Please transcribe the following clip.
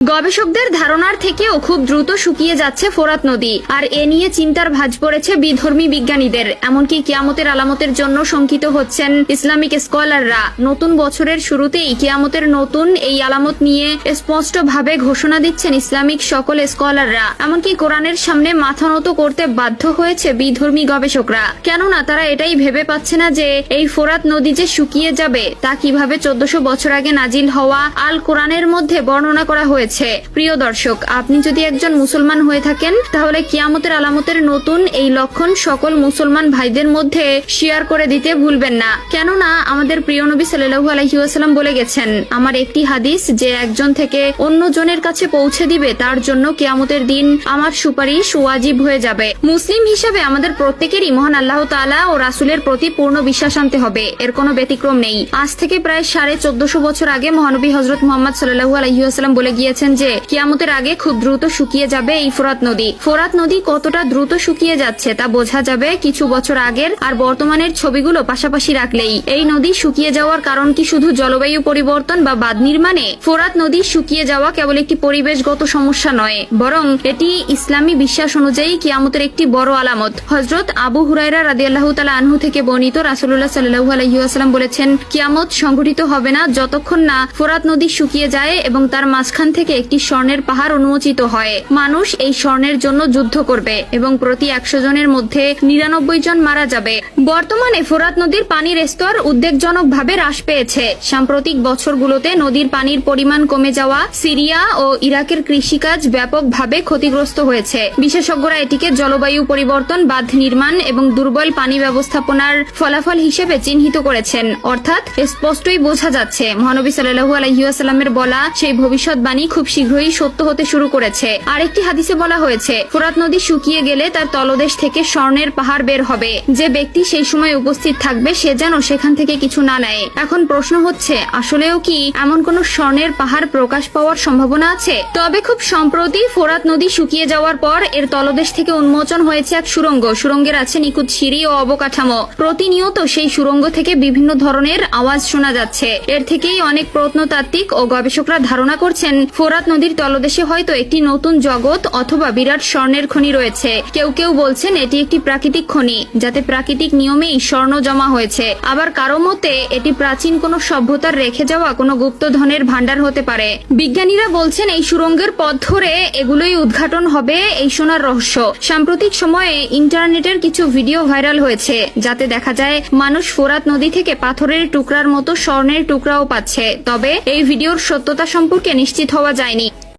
গবেষকদের ধারণার থেকেও খুব দ্রুত শুকিয়ে যাচ্ছে ফোরাত নদী, আর এ নিয়ে চিন্তার ভাঁজ পড়েছে বিধর্মী বিজ্ঞানীদের, এমনকি কিয়ামতের আলামতের জন্য শঙ্কিত হচ্ছেন ইসলামিক স্কলাররা। নতুন বছরের শুরুতেই কিয়ামতের নতুন এই আলামত নিয়ে স্পষ্টভাবে ঘোষণা দিচ্ছেন ইসলামিক সকল স্কলাররা। এমনকি কোরআনের সামনে মাথা নত করতে বাধ্য হয়েছে বিধর্মী গবেষকরা। কেননা তারা এটাই ভেবে পাচ্ছে না যে এই ফোরাত নদী যে শুকিয়ে যাবে, তা কীভাবে চোদ্দশো বছর আগে নাজিল হওয়া আল কোরআনের মধ্যে বর্ণনা করা হয়েছে। প্রিয় দর্শক, আপনি যদি একজন মুসলমান হয়ে থাকেন, তাহলে কিয়ামতের আলামতের নতুন এই লক্ষণ সকল মুসলমান ভাইদের মধ্যে শেয়ার করে দিতে ভুলবেন না। কেননা, আমাদের প্রিয় নবী সাল্লাহু আলহিউসালাম বলে গেছেন, আমার একটি হাদিস যে একজন থেকে অন্য জনের কাছে পৌঁছে দিবে, তার জন্য কিয়ামতের দিন আমার সুপারিশ ওয়াজিব হয়ে যাবে। মুসলিম হিসাবে আমাদের প্রত্যেকেরই মহান আল্লাহ তাআলা ও রাসুলের প্রতি পূর্ণ বিশ্বাস আনতে হবে। এর কোনো ব্যতিক্রম নেই। আজ থেকে প্রায় সাড়ে চোদ্দশো বছর আগে মহানবী হজরত মোহাম্মদ সাল্লাহু আলহিউসালাম বলে গিয়েছেন যে, কিয়ামতের আগে খুব দ্রুত শুকিয়ে যাবে এই ফোরাত নদী। ফোরাত নদী কতটা দ্রুত শুকিয়ে যাচ্ছে তা বোঝা যাবে কিছু বছর আগের আর বর্তমানের ছবিগুলো পাশাপাশি রাখলেই। এই নদী শুকিয়ে যাওয়ার কারণ কি শুধু জলবায়ু পরিবর্তন বা বাঁধ নির্মাণে? ফোরাত নদী শুকিয়ে যাওয়া কেবল একটি পরিবেশগত সমস্যা নয়, বরং এটি ইসলামী বিশ্বাস অনুযায়ী কিয়ামতের একটি বড় আলামত। হজরত আবু হুরাইরা রাদি আল্লাহ তালা আনহু থেকে বর্ণিত রাসুল্লাহ সাল্লাহু আলহিউসালাম বলেছেন, কিয়ামত সংঘটিত হবে না যতক্ষণ না ফোরাত নদী শুকিয়ে যায় এবং তার মাঝখান থেকে একটি স্বর্ণের পাহাড় উন্মোচিত হয়। মানুষ এই স্বর্ণের জন্য যুদ্ধ করবে এবং প্রতি একশো জনের মধ্যে নিরানব্বই জন মারা যাবে। বর্তমানে ফোরাত নদীর পানির স্তর উদ্বেগজনকভাবে হ্রাস পেয়েছে। সাম্প্রতিক বছরগুলোতে নদীর পানির পরিমাণ কমে যাওয়া সিরিয়া ও ইরাকের কৃষিকাজ ব্যাপকভাবে ক্ষতিগ্রস্ত হয়েছে। বিশেষজ্ঞরা এটিকে জলবায়ু পরিবর্তন, বাঁধ নির্মাণ এবং দুর্বল পানি ব্যবস্থাপনার ফলাফল হিসেবে চিহ্নিত করেছেন। অর্থাৎ স্পষ্টই বোঝা যাচ্ছে, মহানবী সাল্লাহু আলহিউসালামের বলা সেই ভবিষ্যৎবাণী খুব শীঘ্রই সত্য হতে শুরু করেছে। আরেকটি হাদিসে বলা হয়েছে, ফোরাত নদী শুকিয়ে গেলে তার তলদেশ থেকে স্বর্ণের পাহাড় বের হবে। যে ব্যক্তি সেই সময় উপস্থিত থাকবে, সে যেন সেখান থেকে কিছু না নেয়। এখন প্রশ্ন হচ্ছে, আসলেও কি এমন কোন স্বর্ণের পাহাড় প্রকাশ পাওয়ার সম্ভাবনা আছে? তবে খুব সম্প্রতি ফোরাত নদী শুকিয়ে যাওয়ার পর এর তলদেশ থেকে উন্মোচন হয়েছে এক সুরঙ্গ। সুরঙ্গের আছে নিখুঁত সিঁড়ি ও অবকাঠামো। প্রতিনিয়ত সেই সুরঙ্গ থেকে বিভিন্ন ধরনের আওয়াজ শোনা যাচ্ছে। এর থেকেই অনেক প্রত্নতাত্ত্বিক ও গবেষকরা ধারণা করছেন ফোরাত নদীর তলদেশে হয়তো একটি নতুন জগৎ অথবা বিরাট স্বর্ণের খনি রয়েছে। কেউ কেউ বলছেন এটি একটি প্রাকৃতিক খনি, যাতে প্রাকৃতিক নিয়মেই স্বর্ণ জমা হয়েছে। আবার কারও মতে, এটি প্রাচীন কোনো সভ্যতার রেখে যাওয়া কোনো গুপ্তধনের ভাণ্ডার হতে পারে। বিজ্ঞানীরা বলছেন এই সুরঙ্গের পথ ধরে এগুলোই উদ্ঘাটন হবে এই সোনার রহস্য। সাম্প্রতিক সময়ে ইন্টারনেটের কিছু ভিডিও ভাইরাল হয়েছে, যাতে দেখা যায় মানুষ ফোরাত নদী থেকে পাথরের টুকরার মতো স্বর্ণের টুকরাও পাচ্ছে। তবে এই ভিডিওর সত্যতা সম্পর্কে নিশ্চিত হওয়া যায়নি।